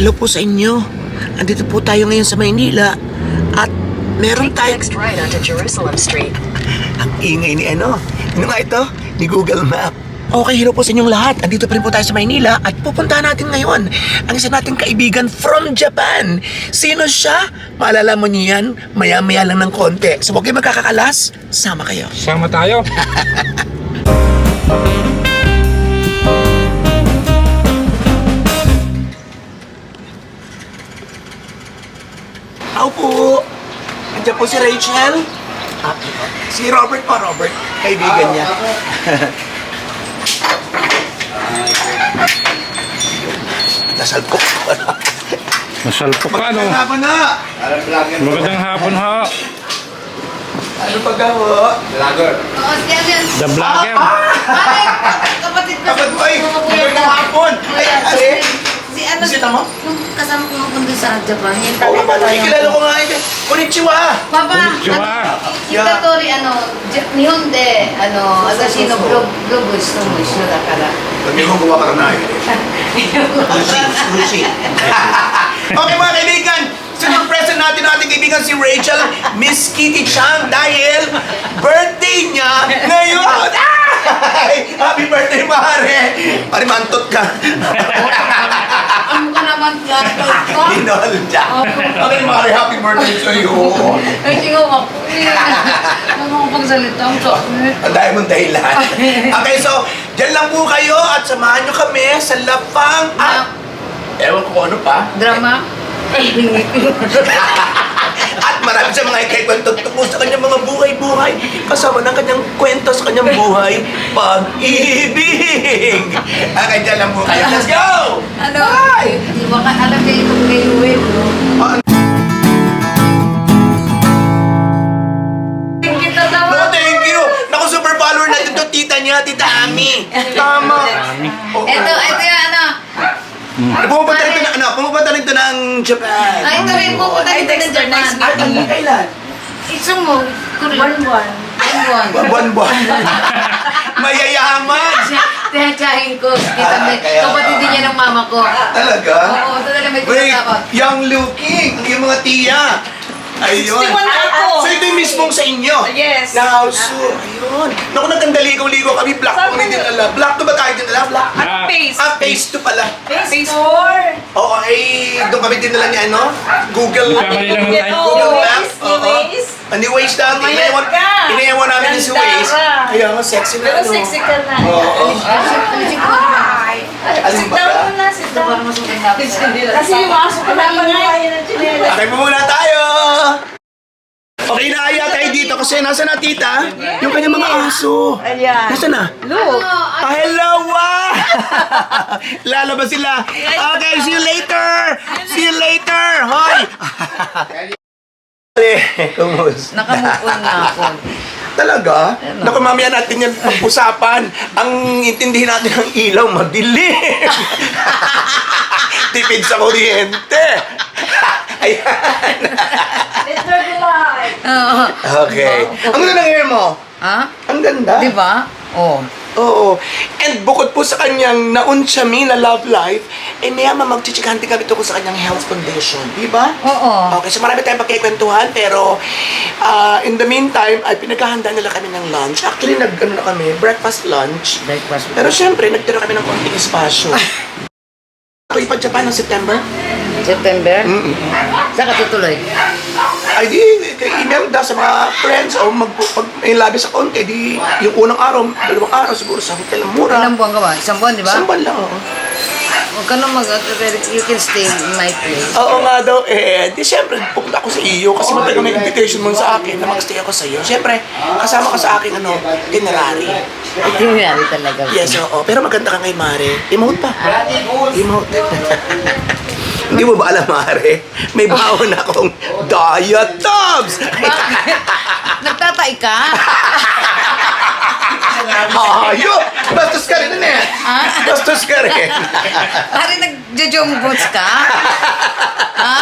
Hello po sa inyo. Andito po tayo ngayon sa Maynila at meron tayo... Next right onto Jerusalem Street. Ang ingay ni ano? Ano nga ito? Ni Google Map. Okay, hello po sa inyong lahat. Andito pa rin po tayo sa Maynila at pupuntahan natin ngayon ang isa nating kaibigan from Japan. Sino siya? Malalaman niyo yan maya-maya lang ng konti. So huwag kayo magkakakalas, sama kayo. Sama tayo. Ako po. Andiyan po si Rachel. Ah, si Robert po, Robert. Kaibigan niya. Nasal ko. Masalpok ka, no? Hapon na! Magandang hapon, ha? Ano pa gawa? Oo, si yan? The vlogger. Ay, kapatid ko Kuya magandang hapon. Ay, Kuya, ay, Si ano? Bisita mo? Yung kasama ko mapunta sa Japan. Yung Oo naman, nakikilala ko nga ito. Konnichiwa! Papa, Konnichiwa. ano, Hitatori, ano, Ja- Nihon de, ano, Atashi no Globe, Globe, Stomo, Isho, da kara. Hindi ko gawa ka na sushi. okay mga kaibigan, sinang present natin ang ating kaibigan si Rachel, Miss Kitty Chang dahil birthday niya ngayon. Ay, happy birthday, Mare! Pare, mantot ka. Ano ka naman ka? Inol siya. Okay, Mare, happy birthday to you. Ay, sigaw ako. Ano ko pagsalita? Ang sakit. Ang dahil mong dahilan. Okay, so, dyan lang po kayo at samahan nyo kami sa Lapang at... Ewan ko kung ano pa. Drama? At marami sa mga ikikwento tungkol sa kanyang mga buhay-buhay. Kasama ng kanyang kwento sa kanyang buhay, pag-ibig. Okay, dyan lang po kayo. Let's go! Ano? Di ba ka alam kayo itong follower natin to, tita niya, tita Ami. Tama. Ito, ito yung ano. Pumupunta rin to na, ano, pumupunta rin to ng Japan. Ay, ito rin po punta dito ng Japan. Ay, ano, kailan? Iso mo, buwan-buwan. Buwan-buwan. Buwan-buwan. Mayayaman. Tiyachahin ko, kita may, Ah, kapatid din niya ng mama ko. Talaga? Oo, talaga may Wait, tinatapot. young looking. Ang iyong mga tiya. Ayun. 61 na ako. So ito yung mismong sa inyo? Yes. Na house tour. Ayun. Naku, nagkandaligaw-ligaw kami. Black Saan po rin dinala. Black to ba tayo dinala? Black? Ah, Face. Ah, phase 2 pala. Face 4. Oo, ay doon kami dinala ni ano? Google. Nagkamali lang tayo. oh. Google Maps. ni Waze. Ani Waze dati. Mayat Inayawan, ka. inayawan namin din si Ganda Waze. ka. Kaya nga, sexy na Pero ano. sexy ka na. Oo. Alin Sit ba down na. Kasi yung aso ko naman kaya ng chinelas. Okay po muna tayo! Okay, naaya tayo dito kasi nasa na tita? Yung kanyang mga aso. Ayan. Nasa na? Look. Ah, hello! Wow! Lalabas sila. Okay, see you later! See you later! Hoy! Kumusta? Nakamove on na ako. Talaga? Naku, mamaya natin yan pag-usapan. Ang intindihin natin ang ilaw, madilim. Tipid sa kuryente. Ayan. The light. Oo. Okay. Ang ganda ng hair mo. Ha? Ang ganda. Di ba? Oo. Oo. And bukod po sa kanyang naunsyami na love life, eh mayama magchichikante kami tungkol sa kanyang health condition. Di ba? Oo. Okay, so marami tayong pagkikwentuhan, pero ah, in the meantime, ay pinaghahanda nila kami ng lunch. Actually, nag, ano na kami, breakfast lunch. Breakfast. Pero syempre, nagtira kami ng konting espasyo. Ako ipa-Japan ng September. September? Saan ka tutuloy? Ay di, email da sa mga friends o mag, pag may labi sa konti, di yung unang araw, dalawang araw siguro sa hotel ng mura. Ilang buwan ka ba? Isang buwan, di ba? Isang buwan lang, oo. Huwag ka na mag You can stay in my place. Oo nga daw, eh, di syempre, pupunta ako sa iyo kasi matagal na invitation mo sa akin na mag-stay ako sa iyo. Syempre, kasama ka sa aking ano, itinerary. Itinerary talaga. Yes, oo. Pero maganda ka kay Mare. Emote pa. Emote. Hindi mo ba alam, Mare? May bawon akong diet tubs! Bakit? Nagtatay ka? Ayun! Bastos ka rin, eh! Bastos ka rin! Pare nagjo-jong boots ka? ha?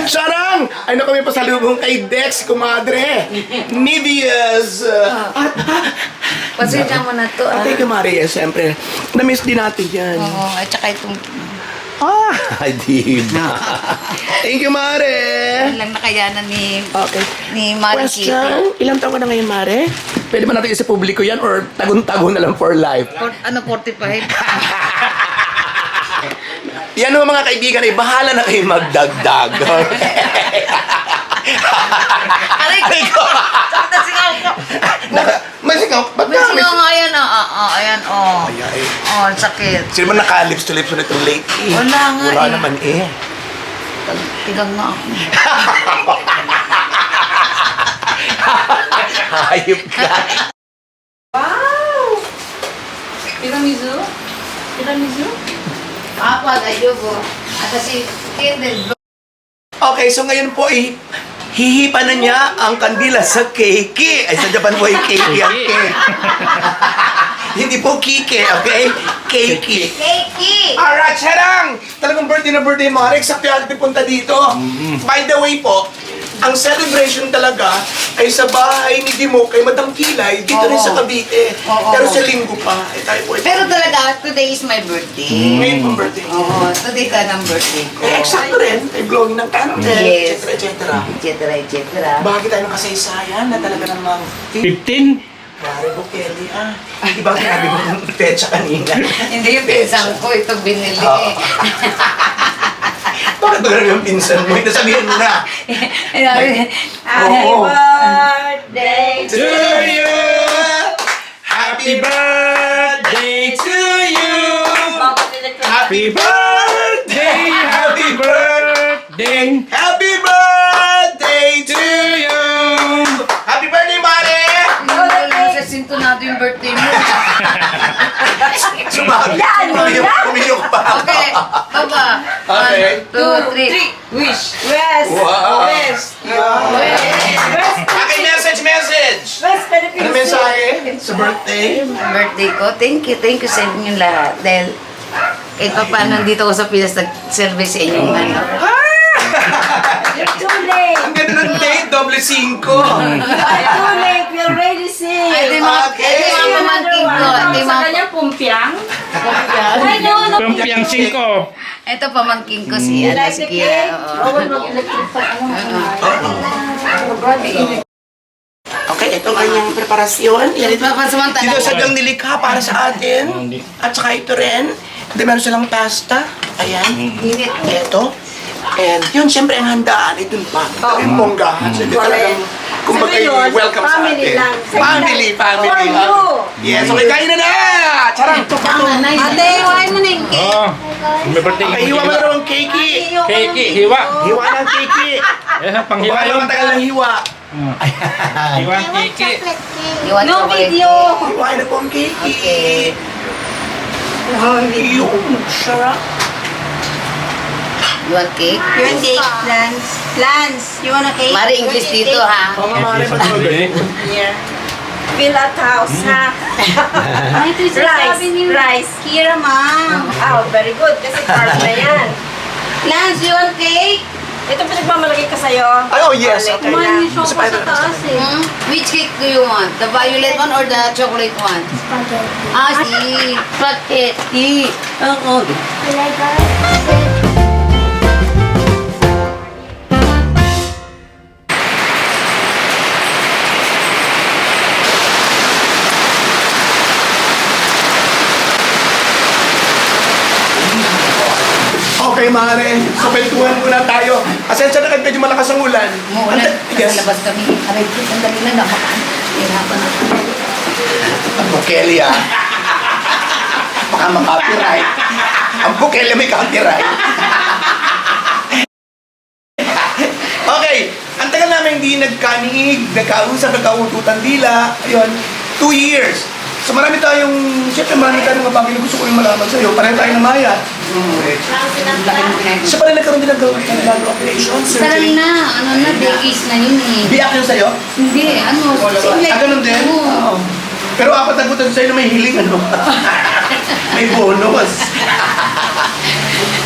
Sarang! Ay, naku, may pasalubong kay Dex, kumadre. Nivea's. Uh, at, Pasensya mo na to. ah. Thank you, Maria. Siyempre, na-miss din natin yan. Oo, at saka itong Ah, di ba? Thank you, Mare. lang nakayanan ni Okay. ni Mari Kitty. Question, ilang taon ka na ngayon, Mare? Pwede ba natin sa publiko yan or tagon-tagon na lang for life? For, ano, 45? Yan mga mga kaibigan, eh, bahala na kayo magdagdag. Aray Aray ko! Nasigaw ko. Naka, masigaw, ba't May na? singaw nga yan, ah, ah, ah, ayan, oh. Ay, ay. Oh, ang sakit. Sino ba naka-lips to lips ulit yung late? eh? Wala nga Wala eh. naman eh. Tigang nga ako. Hayop ka. Tiramisu? Tiramisu? Apa, ayoko. At si Kindle, Okay, so ngayon po eh, hihipa na niya ang kandila sa keiki. Ay, sa Japan po ay keiki ang cake. Hindi po kike, okay? Keiki. Keiki! Alright, charang! Talagang birthday na birthday, Marek. Sa Piagde punta dito. By the way po, ang celebration talaga ay sa bahay ni Dimo kay Madam Kilay dito rin sa Cavite. Oo. Pero sa linggo pa, ay tayo po. Pero talaga, today is my birthday. Ngayon pong birthday. Oo, today ka ng birthday ko. Eh, eksakto rin. May glowing ng candle, Yes. etc. etc. Et cetera, et cetera. Bahagi tayo ng kasaysayan na talaga namang 15? Pare ko, Kelly, ah. Di ba sinabi mo ng petsa kanina? Hindi yung pinsan ko, ito binili eh. Bakit ba yung pinsan mo? Ito sabihin mo na. Happy Oo. birthday To you! Happy birthday to you! Happy birthday! Happy birthday! Happy birthday to you! Happy birthday, Mare! Sa sintonado yung birthday mo. Sumabi. Kumiyok pa. Okay, baba. Okay. One, two, three. Wish. West. Wow. West. Okay, message, message! West Philippines. Ano mensahe sa birthday? Birthday ko. Thank you, thank you sa inyong lahat. Dahil kahit pa paano nandito ako sa Pilas nag-service sa inyong ano. Too late. Ang ganda ng date, doble cinco. Too late. We see. Ay, di mga, Okay. ay, di mga pamangkin ko. Di Sa mga kanya, pumpiang. pamangkin. Ay, no, no. Pampiang 5. Ito pamangkin ko si, You like si the Kira. cake? oo. Oh, mag-electric pa. Okay, ito ang kanyang preparasyon. Yan ito. Sadyang nilikha para sa atin. At saka ito rin. Hindi meron silang pasta. Ayan. Init. Ito. And yun, siyempre ang handaan dun pa. Ito yung bonggahan. So, ito talagang, kumbaga Sabi yung yun, welcome sa family atin. lang. Sa Family, family. For you. Yes, okay, kain na na! Charang! Ate, huwain mo na yung cake. Oh, may birthday Okay, hiwa mo na raw ang keiki. Keki, hiwa. Hiwa ng keiki. Eh, panghiwa Hiwa yun. lang matagal ng hiwa. Hiwa ang. Iwan No video. Hiwa na po ang keiki. Okay. Yung sarap. You want cake? You want cake? Lance. Lance, you want a cake? Mari English dito ha. Mama, mare, Birthday. Here. Fill out house, ha? Ay, ito yung Rice. sabi ni Rice. Kira, ma'am. Oh, very good. Kasi carb na yan. Lance, you want cake? Ito pinagmamalagay ka sa'yo. Ay, oh, yes. Okay. na. Sa taas Hmm? Which cake do you want? The violet one or the chocolate one? Spaghetti. Ah, si spaghetti. Oo. Okay, mare. Sa kwentuhan muna tayo. Asensya na kayo, medyo malakas ang ulan. Muulan. Ante- Yes. Labas kami. Aray, sandali na naman. Hirapan ako. Ang Bukeli, ah. Baka mag-copyright. Ang Bukeli may copyright. okay. Ang tagal namin hindi nagkanig, nagkausap, nagkaututan dila. Ayun, two years. So marami tayong, siyempre marami tayong mga bagay na gusto ko yung malaman sa'yo. Pareho tayo na maya. Ang pinag- So pala nagkaroon din ng gawin operation, surgery. na. Ano na, decades na yun eh. Biyak yun sa'yo? Hindi, ano, Ah, ganun din? Oo. Oo. Pero apat na butan sa'yo na may hiling, ano? may bonus.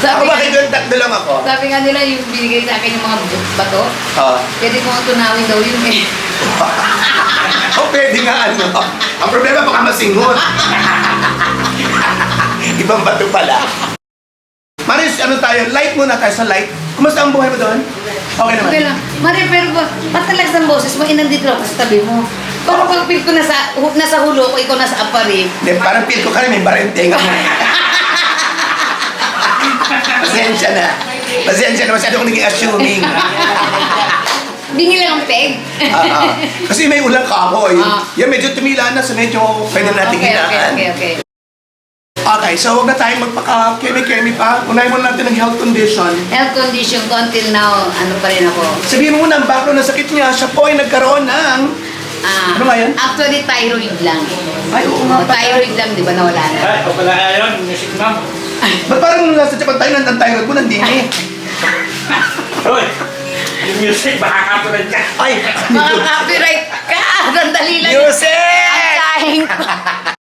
Ako Sabi bakit nga, yung tatlo lang ako? sabi nga nila yung binigay sa akin yung mga bato, Ah. pwede ko ang tunawin daw yun eh. o pwede nga ano. Ang problema baka masinghot. Ibang bato pala. Maris, ano tayo? Light muna tayo sa light. Kumusta ang buhay mo doon? Okay naman. Okay lang. Mari, pero ba, patalags ng boses mo, inandito ako sa tabi mo. Parang pag feel ko nasa, hu- nasa hulo ko, ikaw nasa apari. Hindi, parang feel ko ka rin, may barentenga mo. Pasensya na. Pasensya na, masyado akong naging assuming. Bingi lang ang peg. Ah, ah. Kasi may ulang kahoy. Ah. Yan, medyo tumila na, so medyo pwede natin okay, okay, hinaan. okay, okay. Okay, so huwag na tayong magpaka-kemi-kemi pa. Unahin muna natin ang health condition. Health condition ko until now, ano pa rin ako. Sabihin mo muna ang background ng sakit niya. Siya po ay nagkaroon ng... Ah, Ano nga yun? Actually, thyroid lang. Ay, oo O, nga. thyroid lang, di ba, nawala na. Ay, ito pala yun. Music ma'am. Ba't parang nasa Japan tayo ng thyroid mo nandini? Hoy! Yung music, baka katulad ka. Ay, Mga copyright ka! Sandali lang. Yusek! Ang sahing ko.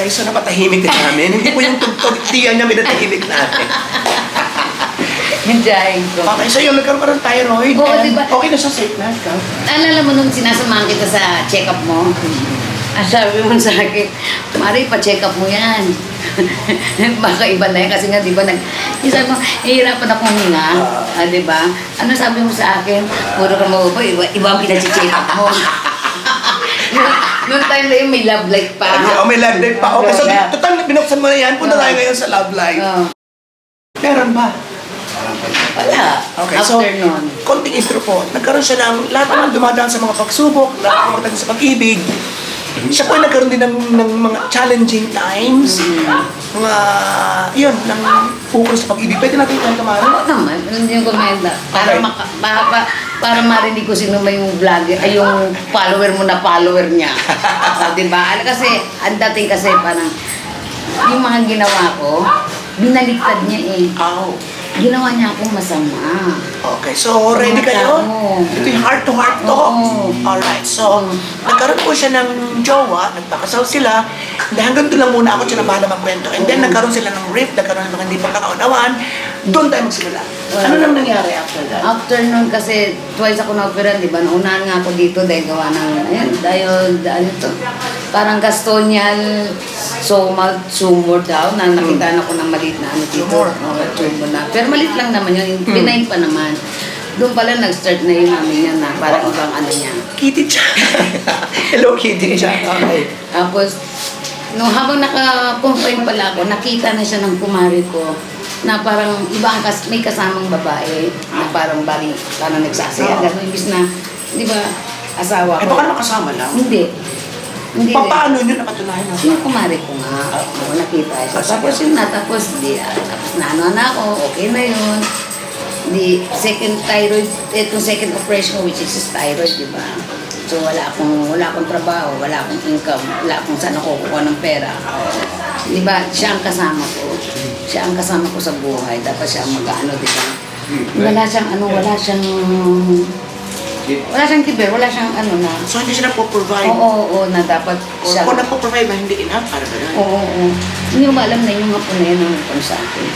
Okay, so napatahimik din namin. Hindi po yung tugtog tiyan niya minatahimik natin. Yung sahing ko. Okay, so yung nagkaroon ka ng thyroid. Oo, and diba? Okay na siya, safe na. ikaw. Alala mo nung sinasamahan kita sa check-up mo? Ah, sabi mo sa akin, Mari, pa-check up mo yan. Baka iba na yan kasi nga, di ba, nag, yung sabi mo, hihirapan ako huminga. Ah, di ba? Ano sabi mo sa akin? Puro ka maupo, iba, iba ang pinacheck up mo. Noong- time na yun, may love life pa. Oh, may love life pa. Okay, so total, binuksan mo na yan. Punta tayo ngayon sa love life. Oh, Meron ba? wala. Okay, so, After nun. konting intro po. Nagkaroon siya ng lahat naman dumadaan sa mga pagsubok, lahat naman sa pag-ibig. Siya po ay nagkaroon din ng, ng mga challenging times. Mga, yun, ng ukol sa pag-ibig. Pwede natin kwento, Mara? Oo naman, hindi yung komenda. Para, Okay. maka, para, para, marinig ko sino ba yung vlogger, ay yung follower mo na follower niya. o, di ba? Ano kasi, ang dating kasi parang, yung mga ginawa ko, binaliktad niya eh. Ow. Ginawa niya akong masama. Okay, so ready kayo? Oo. Ito yung heart-to-heart talk. Oo. Alright, so nagkaroon po siya ng jowa, nagpakasal sila. Hindi, hanggang doon lang muna ako siya na bahala magkwento. And then nagkaroon sila ng rift, nagkaroon ng mga hindi pagkakaunawaan. Doon tayo magsimula. Ano nang nangyari after that? After nun kasi twice ako na-opera, di ba? Naunahan nga ako dito dahil gawa ng, ayun, dahil, ano to, parang gastonial somal tumor daw na nakita na ko ng maliit na ano dito. Tumor. Oo, tumor na. Pero maliit lang naman yun, benign pa naman. Doon pala nag-start na yun namin yan na parang ibang ano niya. Kitty Chan. Hello, Kitty Chan. Okay. Tapos, nung habang naka-confine pala ako, nakita na siya ng kumari ko na parang iba ang kas may kasamang babae na parang bari, parang nagsasaya. Oo. Gano'n, imbis na, di ba, asawa Eh, ko. baka nakasama lang. Hindi. Hindi. Pa- Paano nyo napatunayan na? Yung kumari ko nga, oo, nakita siya. Ah. Tapos yun na, tapos di, ah, tapos naano na ako, okay na yun. Di, second thyroid, itong second operation ko, which is thyroid, di ba? So wala akong, wala akong trabaho, wala akong income, wala akong saan ako kukuha ng pera. Di ba, siya ang kasama ko. Siya ang kasama ko sa buhay, dapat siya ang mag-ano, di ba? Wala siyang ano, wala siyang, wala siyang kiber, wala siyang ano na, So, hindi siya nagpo-provide. oo, oo, oo, na dapat Or siya, kung nagpo-provide ba, hindi enough para ba yan? Oo, oo. Hindi ko ba alam na yung hapon na yun ang hapon sa akin.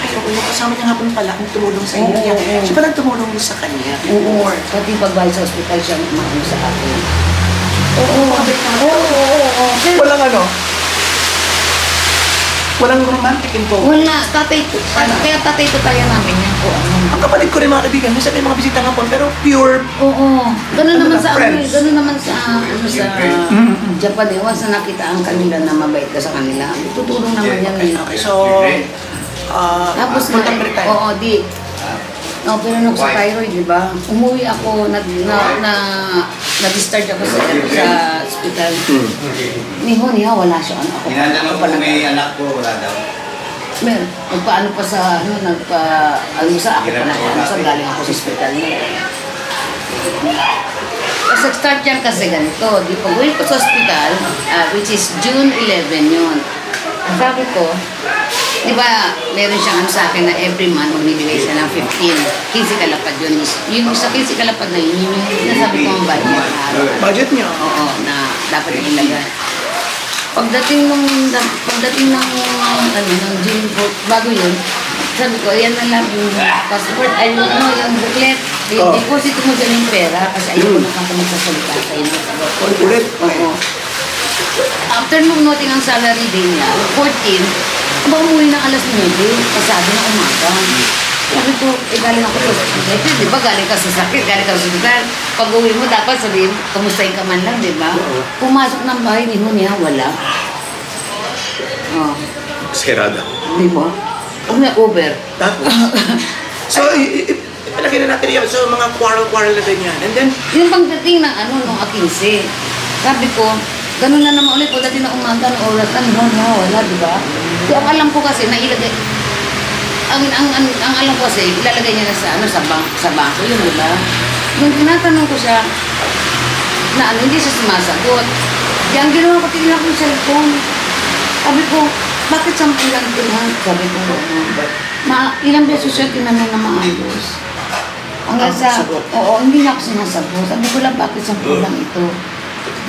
Ay, oo, yung kasama niya hapon pala kung tumulong sa Oo, inyo. oo, oo. Siya pala tumulong sa kanya. Oo. Pati pagbalik sa ospital siya umaano sa akin. Oo, oo, oo, oo, oo. Walang ano? Walang romantic involved. wala, tatay ko, ano, kaya tatay ko tayo namin yan ko ano. Ang kapatid ko rin mga kaibigan, minsan may mga bisita hapon, pero pure Oo, ganun Ano naman ba, sa ano, friends? eh, ganun naman sa ano sa Japan eh, once na nakita ang kanila na mabait ka sa kanila, tutulong naman yan eh. Okay, so, uh, Tapos full na, retire. oo, di. No, pero nung sa thyroid, di ba? Umuwi ako, nag, na, na, na-discharge ako sa, sa hospital. Ni Ho, ni Ha, wala siya. Ano, ako, Tinatanong ako may anak ko, wala daw. Mer, nagpaano pa sa, ano, nagpa, ano sa ako pala. Ano sa galing ako sa hospital niya. Tapos nag-start yan kasi ganito. Di pag uwi ko sa hospital, ah, which is June 11 yun. Sabi ko, di ba, meron siyang ano sa akin na every month magbibigay siya ng 15. 15 kalapad yun. Yung sa 15 kalapad na yun, yun yung sinasabi ko ang budget na. Budget niyo? Oo, na dapat ilagay. Pagdating nung pagdating ng ano ng June 4, bago yun, sabi ko, yan na lang yung passport, ay yung, ano, yung booklet. Oh. I-deposit mo dyan yung pera kasi ayoko na kang magsasalita sa inyo. Ulit? Oo. After nung noting ang salary day niya, 14, Aba, umuwi ng alas 9, pasado na umaga. Sabi ko, eh galing ako sa hospital. Di ba galing ka sa sakit, galing ka sa hospital. Pag uwi mo, dapat sabihin, kamustahin ka man lang, di ba? Pumasok ng bahay ni mo niya, wala. Oh, Sirada. di ba? Huwag na over. Tapos, so, i- i- i- palagay na natin yan. So, mga quarrel-quarrel na ganyan. And then, Yung pagdating ng ano, nung 15, sabi ko, ganun na naman ulit, pagdating ng umaga, ng oras, ano, no, no, wala, di ba? So, ang alam ko kasi, nailagay, ang, ang, ang, ang alam ko kasi, ilalagay niya na sa, ano, sa, bank, sa bangko yun, di ba? Nung tinatanong ko siya, na ano, hindi siya sumasagot. Yan, ginawa ko, tingnan ko yung cellphone. Sabi ko, bakit sampung lang ito ha? Sabi ko, ma, ilang beses siya tinanong na maayos. Hanggang sa, oo, hindi na ako sinasagot. Sabi ko lang, bakit sampung lang ito?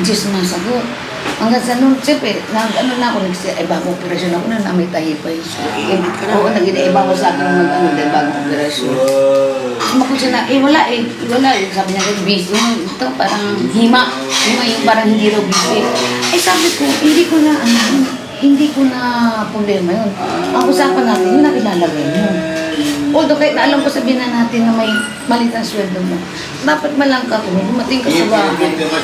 Hindi sumasagot. Hanggang sa nung, siyempre, nag, ano na ako, nagsi, eh, bagong operasyon ako na, na may tahipay. Eh, oo, nag-iba ko sa akin ng ano, dahil bagong operasyon. Sumagot siya na, eh wala eh, wala eh. Sabi niya, busy. Ito parang hima. Hima yung parang hindi raw busy. Eh sabi ko, hindi ko na, ano, hindi ko na problema yun. Ang usapan natin, yun ang ilalagay mo. Although kahit na alam ko sabihin na natin na may malit ang sweldo mo, dapat malang ka kung dumating ka sa bahay. Dapat,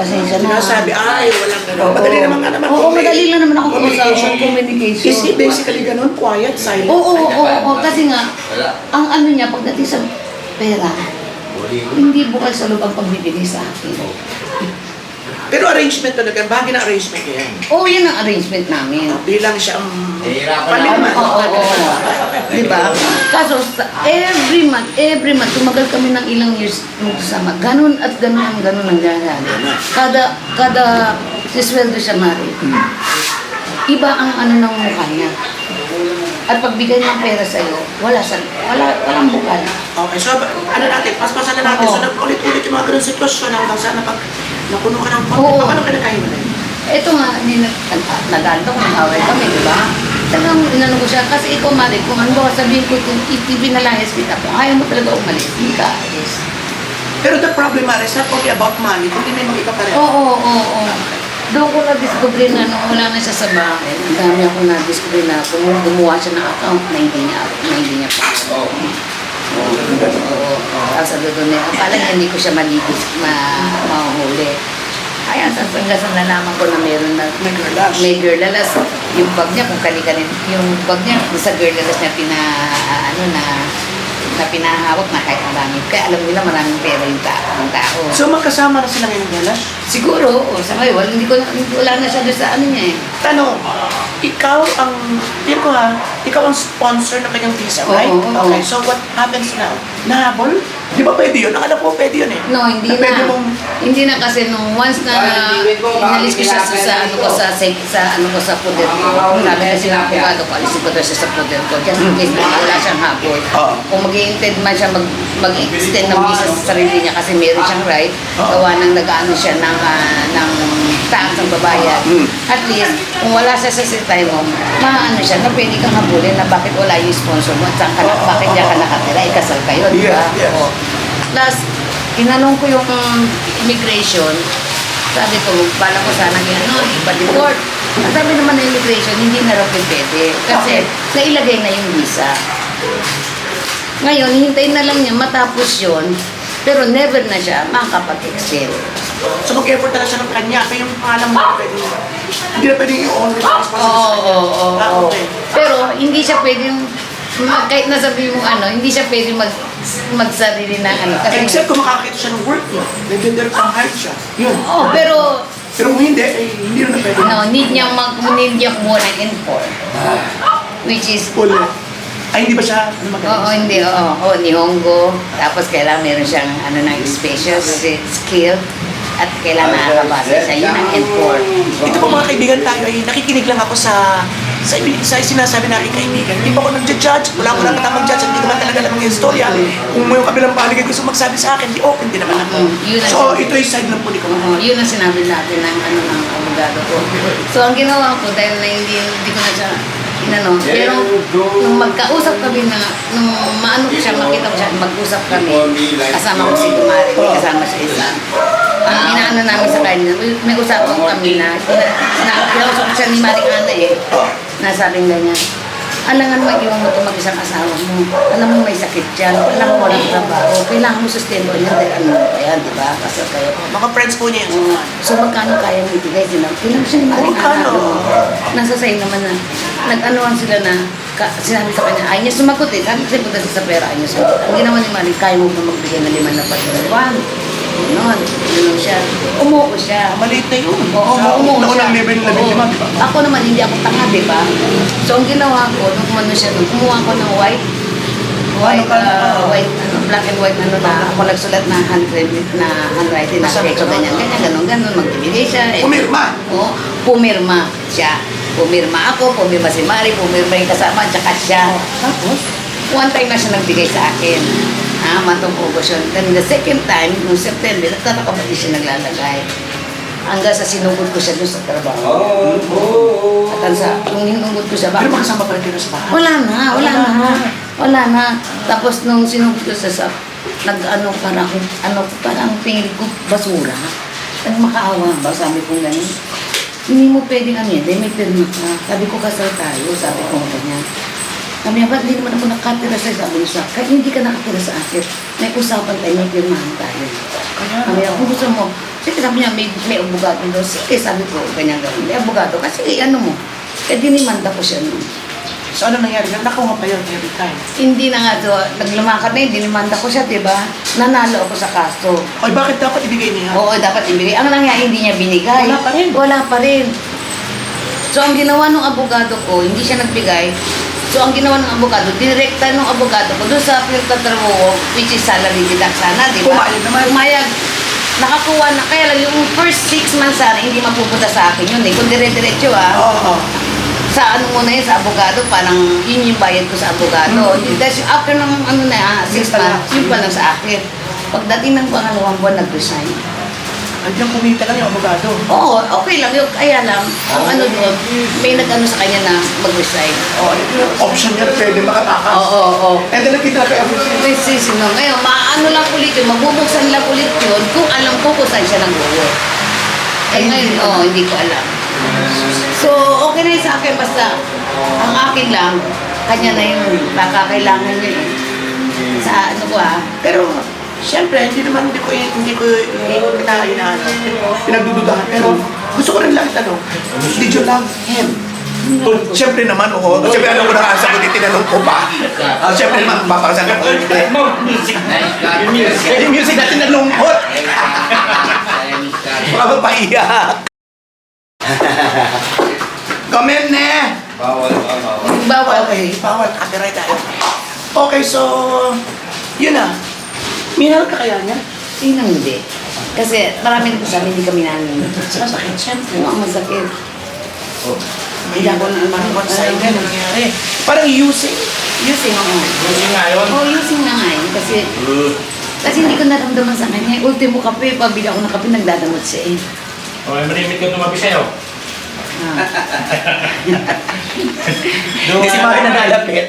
pasensya na. sinasabi, ay, walang gano'n. Oo. Madali naman nga naman. Oo, kung may madali lang naman ako communication. communication. Is it basically ganun? Quiet, silent? Oo, oo, oo, oo, kasi nga, ang ano niya, pagdating sa pera, hindi bukal sa loob ang pagbibigay sa akin. Pero arrangement nagkan, bagay na arrangement yan. Oo, yun ang arrangement namin. Bilang siya ang Nahihirapan paliman. Oo, oo, oo. Diba? Kaso, sa- every month, every month, tumagal kami ng ilang years magsasama. Ganun at ganun ang ganun ang nangyayari. Kada, kada sisweldo siya, Mari. Iba ang ano ng mukha niya. At pagbigay ng pera sa'yo, wala sa, wala, walang bukal. Okay, so ano natin, paspasan na natin. Oo. So nag-ulit-ulit yung mga ganun sitwasyon hanggang sa napag napuno ka ng konti. Oo. Paano ka nagkahiwalay? Ito nga, hindi nag, nagalit ako, nag-away kami, di ba? Talagang inano ko siya, kasi ikaw, Mari, kung ano ba sabihin ko, kung ipinalayas kita, kung ayaw mo talaga umalis, hindi ka alis. Pero the problem, Mara, is not only about money, kundi may mga ikapareho. Oo, oo, oo. Doon ko na-discover na nung wala na siya sa bahay. Ang dami ako na-discover na kung gumawa siya ng account na hindi niya, na hindi niya pa. Oo. Oo. Oo. Tapos sabi ko niya, akala niya hindi ko siya maligis, ma, mahuhuli. Kaya sa hanggang sa nalaman ko na meron na May girlash. may girlalas. Yung bag niya, kung kani-kanin, yung bag niya, sa girlalas niya pina, ano na, na pinahawak na kahit marami. Kaya alam nila maraming pera yung tao. Yung tao. So magkasama na sila ngayon, Galas? Siguro, o sa ngayon, wala, hindi ko, na- wala na siya doon sa ano niya eh. Tanong, ikaw ang, feel ko ha, ikaw ang sponsor ng kanyang visa, Oo, right? oo, oo. okay, so what happens now? Nahabol? Di ba pwede yun? Ang alam ko pwede yun eh. No, hindi Na pwede na. mong, Hindi na kasi nung once na inalis ko siya sa, sa ano ko sa sa, sa ano ko sa poder ko. Sabi kasi ng abogado ko, alisin ko daw siya sa poder ko. Just in case na wala siyang habol. Oo. Kung mag-i-intend man siya mag, mag-extend ng visa sa sarili niya kasi meron siyang right. Oo. Gawa ng nag-ano siya ng, ah, ng tax ang babayan. Mm. At least, kung wala siya sa sitay mo, maano siya na pwede kang habulin na bakit wala yung sponsor mo at saan ka Oo, bakit oo, diyan ka nakatira, ikasal kayo, di ba? Yes. Oo. Plus, tinanong ko yung immigration, sabi ko, bala ko sana ano, ipa-deport. Ang sabi naman ng immigration, hindi na raw pwede. Kasi, nailagay na yung visa. Ngayon, hintayin na lang niya matapos yon pero never na siya makakapag-extend. So mag-effort na lang siya ng kanya, pero yung pangalan mo, pwede, hindi na pwede yung own responsibility Oo, sa kanya. oo, oo, Ah, oo. okay. Pero hindi siya pwedeng mag- kahit nasabi mo ano, hindi siya pwedeng mag magsarili na ano. Kasi, Except kung makakita siya ng work niya, may vendor from hire siya. Yun. oh, pero Pero kung hindi, eh, hindi na pwede. no, need niya mag need niya kumuha ng N4. Which is Full. Ay, hindi ba siya ano magaling? Oo, hindi. Oo, oo, Nihongo. Tapos kailangan meron siyang ano na special skill at kailangan nakakabasa siya. Yun ang N4. Ito po mga kaibigan tayo ay nakikinig lang ako sa sa, sa sinasabi ng aking kaibigan. Hindi pa ako nagja-judge. Wala ko lang tamang judge. Hindi naman talaga alam yung istorya. Kung may kabilang paligay gusto magsabi sa akin, di open din naman ako. Mm, yun ang- So, ito yung side lang po ni Kamara. Oo, yun ang sinabi natin ng ano ng abogado ko. So ang ginawa ko dahil na hindi, hindi ko na siya inano, pero nung magkausap kami na nung maano ko siya makita ko siya mag-usap kami kasama ko si Dumari, kasama siya isa. Ang inaano namin sa kanya, may, usapan kami na, na, na kinausap ko siya ni Maring Ana eh. Nasabing ganyan. Alangan mo iwan mo ito mag-isang asawa mo. Alam mo may sakit yan. Alam mo walang trabaho. Kailangan mo sustento niya dahil ano ba yan, di ba? Kasi kayo. Mga friends po niya. Oo. so magkano kaya mo ibigay sila? Kailangan siya ni Maring Magkano? Nasa sa'yo naman na nag-anuan sila na ka, sinabi sa kanya, ay niya sumagot eh. Sabi kasi punta sa pera, ay niya sumagot. Ang ginawa ni Maring, kaya mo ba magbigay ng lima na patuloy? Ganon siya. Siya. Maliit na yun. Oo, Sa umuho unang level na Oo. di ba? Ako naman, hindi ako tanga, di ba? So, ang ginawa ko, nung kumano siya, nung kumuha ko ng white, white, Ano ka- uh, white, ano, black and white, ano na, ako nagsulat na handwritten, na handwriting, na Sabi text, ko, ganyan, ganyan, ganun, ganun, magbibigay siya. Eh. Pumirma. Oo, pumirma siya. Pumirma ako, pumirma si Mari, pumirma yung kasama, tsaka siya. Tapos, one time na siya nagbigay sa akin. Ah, matong yun. Then the second time, nung September, di siya naglalagay. Hanggang sa sinugod ko siya doon sa trabaho. At ang sa, yung hinugod ko siya, Pero bakit? makasama pa rin kayo sa bahay. Wala na, wala na. Wala na. Tapos nung sinugod ko siya sa, nag-ano, parang, ano, parang tingin ko, basura. Nagmakaawa ba, sabi ko ganyan. Hindi mo pwedeng ano yan, dahil may pirma ka. Sabi ko kasal tayo, sabi ko ganyan. Niya, ba't hindi naman ako nakatira sa sabi niya, kahit hindi ka nakatira sa akin, may usapan tayo, may pirmahan tayo. Niya, kung gusto mo, sige sabi niya, may, may abogado daw. Sige, sabi ko, ganyan ganyan. May abogado, kasi ano mo, eh dinimanda ko siya noon. So ano nangyari? Nakuha pa yun every time. Hindi na nga do, naglumakad na yun, dinimanda ko siya, di ba? Nanalo ako sa kaso. Ay, bakit dapat ibigay niya? Oo, dapat ibigay. Ang nangyari, hindi niya binigay. Wala pa rin. Wala pa rin. So, ang ginawa ng abogado ko, hindi siya nagbigay. So, ang ginawa ng abogado, direkta ng abogado ko doon sa pinagtatrabaho which is salary deduct sana, di ba? Pumayag naman. Pumayag. Nakakuha na. Kaya lang, yung first six months sana, hindi mapupunta sa akin yun eh. Kung dire-diretso ah Oo. oo. sa ano muna yun, sa abogado, parang yun yung bayad ko sa abogado. Mm. Kasi after ng ano na, ah, six months, yun pa lang sa akin. Pagdating ng pangalawang buwan, nag-resign. Yung kumita lang yung abogado. Oo, okay lang yun. Kaya lang, ang ano doon, may nag-ano sa kanya na mag-resign. Oh, yung option niya pwede makatakas. Oo, oo, oo. And then nakita kay everything. May sisino. Ngayon, maano lang ulit yun, magbubuksan lang ulit yun kung alam ko kung saan siya nag-work. Eh ngayon, oo, hindi ko alam. So, okay na yun sa akin, basta ang akin lang, kanya na yun, baka kailangan niya eh. Sa ano ko ah, Pero, siyempre, hindi naman, hindi ko, hindi ko, hindi ko pinahinahan. Pinagdududahan. Pero, gusto ko rin lang itanong, did you love him? Siyempre naman, oo. Siyempre, alam ko na ang sagot, tinanong ko pa. Ah, Siyempre naman, papakasan ko. Music. Yung music. Yung music natin nalungkot. Baka mapaiyak. Comment ne! bawal. Okay, bawal. Copyright tayo. Okay, so, yun na. Minahal ka kaya niya? Yun ang hindi. Kasi marami nagsasabi hindi kami namin. Masakit, siyempre. Oo, ang masakit. Hindi ako na naman one-sided ang nangyari. Parang using. Using ako. Music nga yun. Oo, using na nga eh. Kasi, kasi hindi ko naramdaman sa kanya. Ultimo kape, pabili ako ng kape, nagdadamot siya eh. O, may malimit ko tumabi sa'yo. Hindi si Mari na nalapit.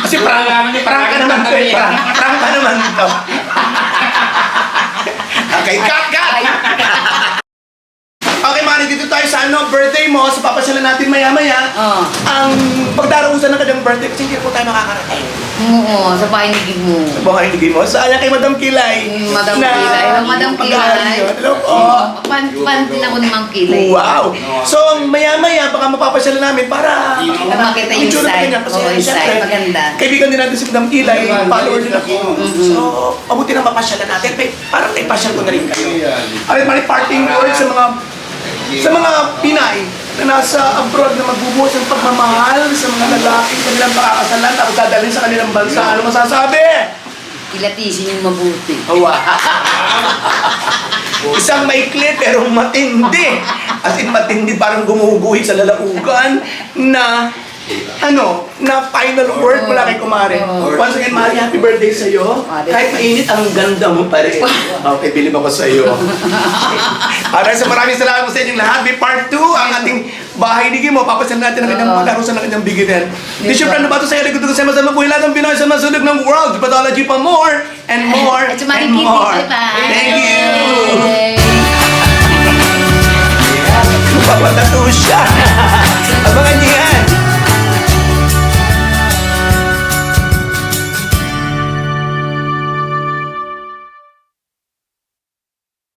Kasi parang, parang ka naman to eh. Naman to. okay, cut, cut! Okay, Mari, dito tayo sa ano, birthday mo. Sa papasyalan natin maya-maya. Oo. Ang pagdarausan ng kanyang birthday kasi hindi po tayo makakarating. Oo, sa bahay ni Gib mo. Sa buhay ni Gimo. Sayang kay Madam Kilay. Mm, Madam Na- Kilay. Hello, Madam Kilay. yun. Hello po. Fan din ako ni Ma'am Kilay. Wow! So, maya-maya, baka mapapasyalan namin para Para makita yung itsura side. niya. Kasi, Oo, yung syempre, side. Maganda. Kaibigan din natin si Madam Kilay, follower din ako. Mm-hmm. So, mabuti na mapasyalan natin. Pe, parang ipasyal ko na rin kayo. Ay, mali parting words sa mga sa mga Pinay na nasa abroad na magbubuhos ng pagmamahal sa mga lalaking kanilang pakakasalan tapos dadalhin sa kanilang bansa. Ano masasabi? Ilatisin yung mabuti. Wow! Isang maikli pero matindi. As in matindi parang gumuguhit sa lalaugan na ano, na final word mula kay Kumare. Once again, Mari, happy birthday sa'yo. Kahit mainit, ang ganda mo pa rin. Okay, bilib ako sa'yo. Alright, so maraming salamat po sa inyong lahat. May part 2, ang ating bahay ni Gimo. Papasan natin ang kanyang pagkaroon ng kanyang bigitin. Di syempre, ano ba ito sa'yo? Nagkutugan sa masama po lahat ng Pinoy sa masulog ng world. Pathology pa more and more At and sumaling kitty, more. bye-bye. Thank you! Papatato siya.